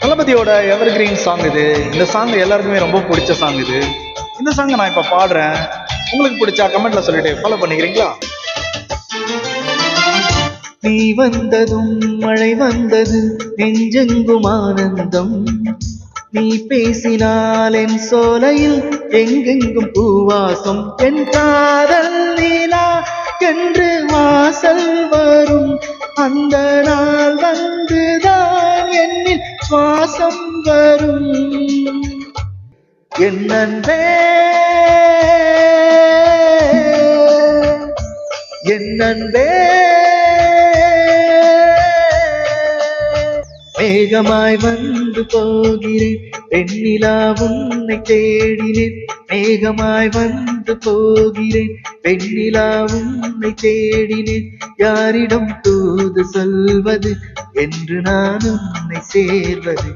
தளபதியோட எவர் green song இது. இந்த சாங் எல்லாருக்குமே ரொம்ப பிடிச்ச சாங் இது. இந்த சாங்கை நான் இப்போ பாடுறேன். உங்களுக்கு பிடிச்சா கமெண்ட்ல சொல்லிட்டு ஃபாலோ பண்ணிக்கிறீங்களா? நீ வந்ததும் மழை வந்தது நெஞ்செங்கும் ஆனந்தம். நீ பேசினால் என் சோலையில் எங்கெங்கும் பூவாசம். என் காதல் நீலா என்று வாசல் வரும். அந்த சுவாசம் வரும் என் அன்பே என் அன்பே மேகமாய் வந்து போகிறேன் பெண்ணிலா உன்னை தேடினேன் மேகமாய் வந்து போகிறேன் பெண்ணிலா உன்னை தேடினேன் யாரிடம் தூ பொழுது சொல்வது என்று நான் உன்னை சேர்வது.